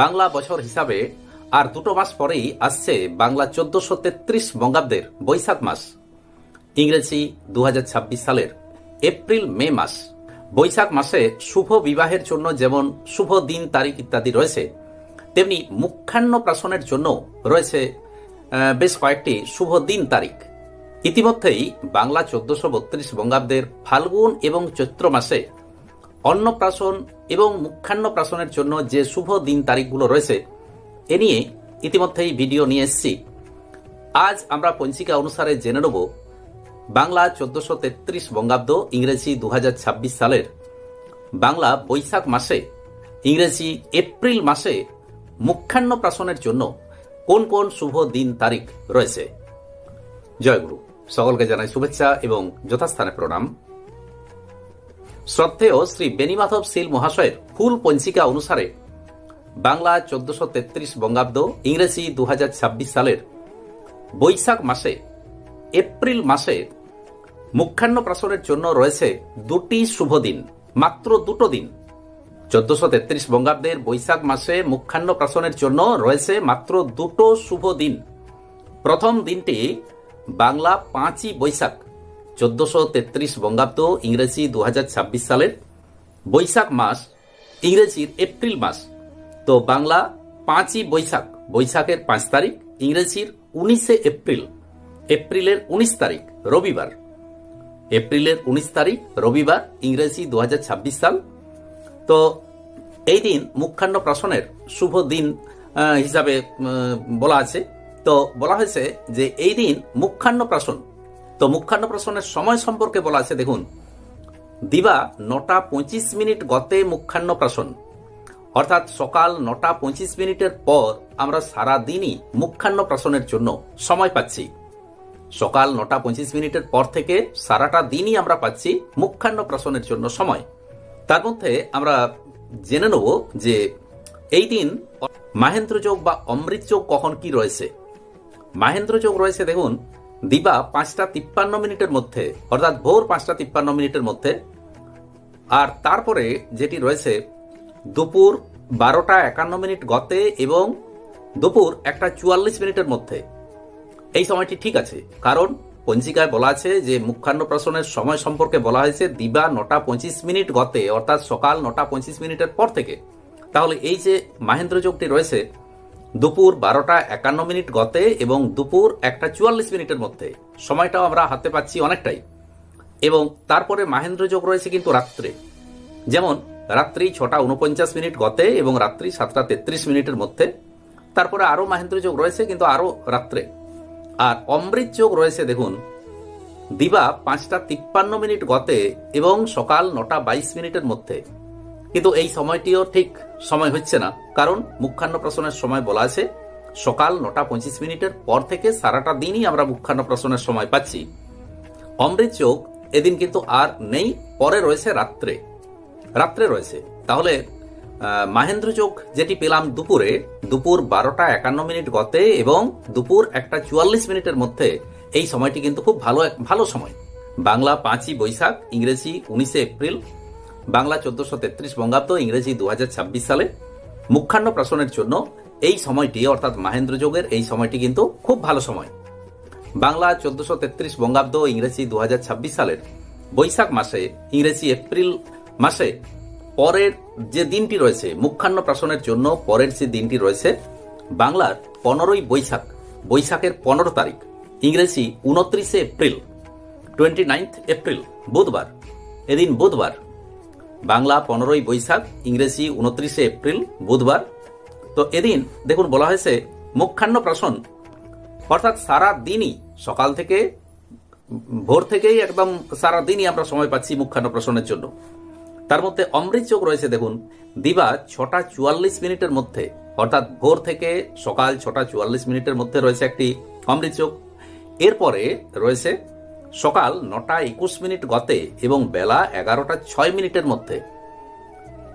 বাংলা বছর হিসাবে, আর দুটো মাস পরেই আসছে বাংলা চোদ্দশো তেত্রিশ বঙ্গাব্দের বৈশাখ মাস। ইংরেজি দু হাজার ছাব্বিশ সালের এপ্রিল, মে মাস। বৈশাখ মাসে শুভ বিবাহের জন্য যেমন শুভ দিন, তারিখ ইত্যাদি রয়েছে, তেমনি মুখ্যান্ন প্রাশনের জন্য রয়েছে বেশ কয়েকটি শুভ দিন তারিখ। ইতিমধ্যেই বাংলা চোদ্দশো বত্রিশ বঙ্গাব্দের ফাল্গুন এবং চৈত্র মাসে অন্নপ্রাশন এবং মুখ্যান্ন প্রাশনের জন্য যে শুভ দিন তারিখগুলো রয়েছে, এ নিয়ে ইতিমধ্যেই ভিডিও নিয়ে এসেছি। আজ আমরা পঞ্চিকা অনুসারে জেনে নেব, বাংলা চোদ্দশো তেত্রিশ বঙ্গাব্দ ইংরেজি দু হাজার ছাব্বিশ সালের। বাংলা বৈশাখ মাসে, ইংরেজি এপ্রিল মাসে মুখ্যান্ন প্রাশনের জন্য কোন কোন শুভ দিন তারিখ রয়েছে। জয়গুরু, সকলকে জানাই শুভেচ্ছা এবং যথাস্থানে প্রণাম। শ্রদ্ধেয় শ্রী বেনিমাধব শীল মহাশয়ের ফুল পঞ্চিকা অনুসারে বাংলা চোদ্দশো তেত্রিশ বঙ্গাব্দ, ইংরেজি দু হাজার ছাব্বিশ সালের বৈশাখ মাসে, এপ্রিল মাসে মুখ্যান্ন প্রাশনের জন্য রয়েছে দুটি শুভ দিন, মাত্র দুটো দিন। চোদ্দশো তেত্রিশ বঙ্গাব্দের বৈশাখ মাসে মুখ্যান্ন প্রাশনের জন্য রয়েছে মাত্র দুটো শুভ দিন। প্রথম দিনটি বাংলা পাঁচই বৈশাখ। চোদ্দশো তেত্রিশ বঙ্গাব্দ ইংরেজি দু হাজার ছাব্বিশ সালের বৈশাখ মাস, ইংরেজির এপ্রিল মাস। তো বাংলা পাঁচই বৈশাখ, বৈশাখের পাঁচ তারিখ, ইংরেজির উনিশে এপ্রিল, এপ্রিলের উনিশ তারিখ, রবিবার। এপ্রিলের উনিশ তারিখ, রবিবার, ইংরেজি দু হাজার ছাব্বিশ সাল। তো এই দিন মুখ্যান্ন প্রাশনের শুভ দিন হিসাবে বলা আছে। তো বলা হয়েছে যে এই দিন মুখ্যান্ন প্রাশন তো মুখ্যান্ন প্রাশনের সময় সম্পর্কে বলা আছে, দেখুন। দিবা নটা পঁচিশ মিনিট গতে মুখ্যান্ন প্রাশন। অর্থাৎ সকাল নটা পঁচিশ মিনিটের পর আমরা সারা দিনই মুখ্যান্ন প্রাশনের জন্য সময় পাচ্ছি। সকাল নটা পঁচিশ মিনিটের পর থেকে সারাটা দিনই আমরা পাচ্ছি মুখ্যান্ন প্রাশনের জন্য সময়। তার মধ্যে আমরা জেনে নেব যে এই দিন মাহেন্দ্র যোগ বা অমৃত যোগ কখন কি রয়েছে। মাহেন্দ্র যোগ রয়েছে, দেখুন দিবা পাঁচটা তিপ্পান্ন মিনিটের মধ্যে, অর্থাৎ ভোর পাঁচটা তিপ্পান্ন মিনিটের মধ্যে। আর তারপরে যেটি রয়েছে, দুপুর বারোটা একান্ন মিনিট গতে এবং দুপুর একটা চুয়াল্লিশ মিনিটের মধ্যে। এই সময়টি ঠিক আছে, কারণ পঞ্জিকায় বলা আছে যে মুখ্যান্ন প্রশ্নের সময় সম্পর্কে বলা হয়েছে, দিবা নটা পঁচিশ মিনিট গতে, অর্থাৎ সকাল নটা পঁচিশ মিনিটের পর থেকে। তাহলে এই যে মাহেন্দ্র যোগটি রয়েছে দুপুর বারোটা একান্ন মিনিট গতে এবং দুপুর একটা চুয়াল্লিশ মিনিটের মধ্যে। সময়টাও আমরা হাতে পাচ্ছি অনেকটাই। এবং তারপরে মাহেন্দ্র যোগ রয়েছে কিন্তু রাত্রে। যেমন, রাত্রি ছটা উনপঞ্চাশ মিনিট গতে এবং রাত্রি সাতটা তেত্রিশ মিনিটের মধ্যে। তারপরে আরও মাহেন্দ্র যোগ রয়েছে কিন্তু আরও রাত্রে। আর অমৃত যোগ রয়েছে, দেখুন, দিবা পাঁচটা তিপ্পান্ন মিনিট গতে এবং সকাল নটা বাইশ মিনিটের মধ্যে। কিন্তু এই সময়টিও ঠিক সময় হচ্ছে না। কারণ মুখ্যান্ন প্রশ্নের সময় বলা আছে, সকাল নটা পঁচিশ মিনিটের পর থেকে সারাটা দিনই আমরা মুখ্যান্ন প্রশ্নের সময় পাচ্ছি। অমৃত যোগ এদিন কিন্তু আর নেই, পরে রয়েছে রাত্রে। রাত্রে রয়েছে। তাহলে মাহেন্দ্র যোগ যেটি পেলাম দুপুরে, দুপুর বারোটা একান্ন মিনিট গতে এবং দুপুর একটা চুয়াল্লিশ মিনিটের মধ্যে, এই সময়টি কিন্তু খুব ভালো ভালো সময়। বাংলা পাঁচই বৈশাখ, ইংরেজি উনিশে এপ্রিল বাংলা চোদ্দশো তেত্রিশ বঙ্গাব্দ ইংরেজি দুহাজার ছাব্বিশ সালে মুখ্যান্ন প্রাশনের জন্য এই সময়টি, অর্থাৎ মাহেন্দ্র যোগের এই সময়টি কিন্তু খুব ভালো সময়। বাংলা চোদ্দশো তেত্রিশ বঙ্গাব্দ ইংরেজি দু হাজার ছাব্বিশ সালের বৈশাখ মাসে, ইংরেজি এপ্রিল মাসে পরের যে দিনটি রয়েছে মুখ্যান্ন প্রাশনের জন্য পরের যে দিনটি রয়েছে, বাংলার পনেরোই বৈশাখ, বৈশাখের পনেরো তারিখ, ইংরেজি উনত্রিশে এপ্রিল, টোয়েন্টি নাইন্থ এপ্রিল, বুধবার। এদিন বুধবার বাংলা পনেরোই বৈশাখ, ইংরেজি উনত্রিশে এপ্রিল, বুধবার। তো এদিন, দেখুন, বলা হয়েছে মুখ্যান্ন প্রাশন অর্থাৎ সারা দিনই, সকাল থেকে, ভোর থেকেই একদম সারা দিনই আমরা সময় পাচ্ছি মুখ্যান্ন প্রশ্নের জন্য। তার মধ্যে অমৃত যোগ রয়েছে, দেখুন, দিবা ছটা চুয়াল্লিশ মিনিটের মধ্যে। অর্থাৎ ভোর থেকে সকাল ছটা চুয়াল্লিশ মিনিটের মধ্যে রয়েছে একটি অমৃত যোগ। এরপরে রয়েছে সকাল নটা একুশ মিনিট গতে এবং বেলা এগারোটা ছয় মিনিটের মধ্যে।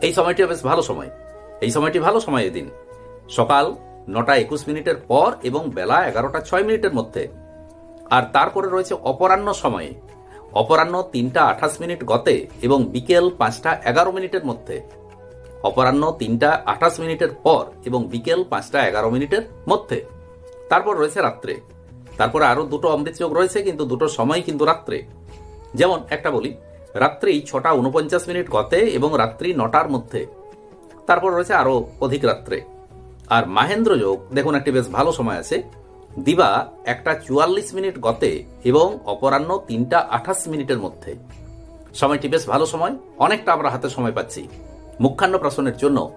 এই সময়টি বেশ ভালো সময়। এই সময়টি ভালো সময় এদিন। সকাল নটা একুশ মিনিটের পর এবং বেলা এগারোটা ছয় মিনিটের মধ্যে। আর তারপরে রয়েছে অপরাহ্ন সময়ে। অপরাহ্ন তিনটা আঠাশ মিনিট গতে এবং বিকেল পাঁচটা এগারো মিনিটের মধ্যে। অপরাহ্ন তিনটা আঠাশ মিনিটের পর এবং বিকেল পাঁচটা এগারো মিনিটের মধ্যে। তারপর রয়েছে রাত্রে। তারপরে আরও দুটো অমৃত যোগ রয়েছে, কিন্তু দুটো সময় কিন্তু রাত্রে। যেমন একটা বলি রাত্রি ছটা উনপঞ্চাশ মিনিট গতে এবং রাত্রি নটার মধ্যে। তারপর রয়েছে আরও অধিক রাত্রে। আর মাহেন্দ্র যোগ, দেখুন একটি বেশ ভালো সময় আছে। দিবা একটা চুয়াল্লিশ মিনিট গতে এবং অপরাহ্ন তিনটা আঠাশ মিনিটের মধ্যে। সময়টি বেশ ভালো সময়, অনেকটা আমরা হাতে সময় পাচ্ছি। মুখ্যান্ন প্রশ্নের জন্য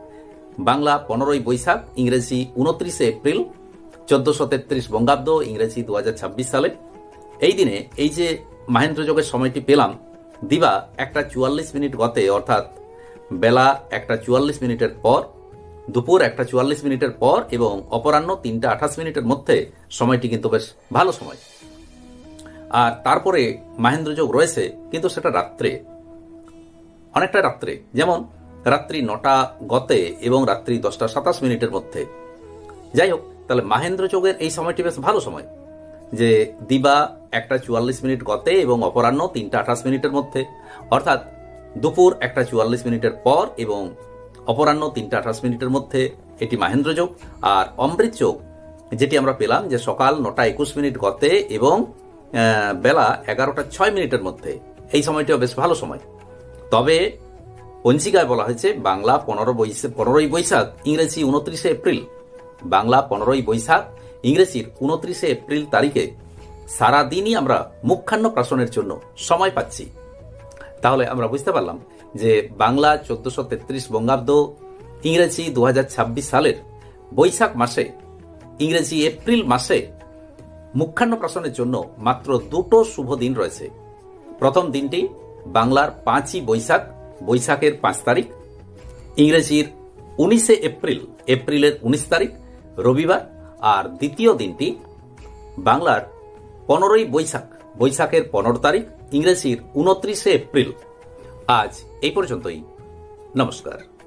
বাংলা পনেরোই বৈশাখ, ইংরেজি উনত্রিশে এপ্রিল চোদ্দশো তেত্রিশ বঙ্গাব্দ, ইংরেজি দু হাজার ছাব্বিশ সালে। এই দিনে এই যে মাহেন্দ্র যোগের সময়টি পেলাম, দিবা একটা চুয়াল্লিশ মিনিট গতে, অর্থাৎ বেলা একটা চুয়াল্লিশ মিনিটের পর, দুপুর একটা চুয়াল্লিশ মিনিটের পর, এবং অপরাহ্ন তিনটা আঠাশ মিনিটের মধ্যে সময়টি কিন্তু বেশ ভালো সময়। আর তারপরে মাহেন্দ্র যোগ রয়েছে, কিন্তু সেটা রাত্রে। অনেকটা রাত্রে, যেমন রাত্রি নটা গতে এবং রাত্রি দশটা সাতাশ মিনিটের মধ্যে। যাই হোক তাহলে মাহেন্দ্র চোখের এই সময়টি বেশ ভালো সময়। যে দিবা একটা চুয়াল্লিশ মিনিট গতে এবং অপরাহ্ন তিনটা আঠাশ মিনিটের মধ্যে। অর্থাৎ দুপুর একটা চুয়াল্লিশ মিনিটের পর এবং অপরাহ্ন তিনটা আঠাশ মিনিটের মধ্যে এটি মাহেন্দ্র যোগ আর অমৃত যোগ যেটি আমরা পেলাম যে সকাল নটা একুশ মিনিট গতে এবং বেলা এগারোটা ছয় মিনিটের মধ্যে। এই সময়টিও বেশ ভালো সময়। তবে পঞ্জিকায় বলা হয়েছে বাংলা পনেরো বৈশাখ পনেরোই বৈশাখ ইংরেজি উনত্রিশে এপ্রিল। বাংলা পনেরোই বৈশাখ, ইংরেজির উনত্রিশে এপ্রিল তারিখে সারাদিনই আমরা মুখ্যান্ন প্রাশনের জন্য সময় পাচ্ছি। তাহলে আমরা বুঝতে পারলাম যে বাংলা চোদ্দশো তেত্রিশ বঙ্গাব্দ, ইংরেজি দু হাজার ছাব্বিশ সালের বৈশাখ মাসে, ইংরেজি এপ্রিল মাসে মুখ্যান্ন প্রাশনের জন্য মাত্র দুটো শুভ দিন রয়েছে। প্রথম দিনটি বাংলার পাঁচই বৈশাখ, বৈশাখের পাঁচ তারিখ, ইংরেজির উনিশে এপ্রিল, এপ্রিলের উনিশ তারিখ রবিবার আর দ্বিতীয় দিনটি বাংলার পনেরোই বৈশাখ। বৈশাখের পনেরো তারিখ, ইংরেজির উনত্রিশে এপ্রিল। আজ এই পর্যন্তই। নমস্কার।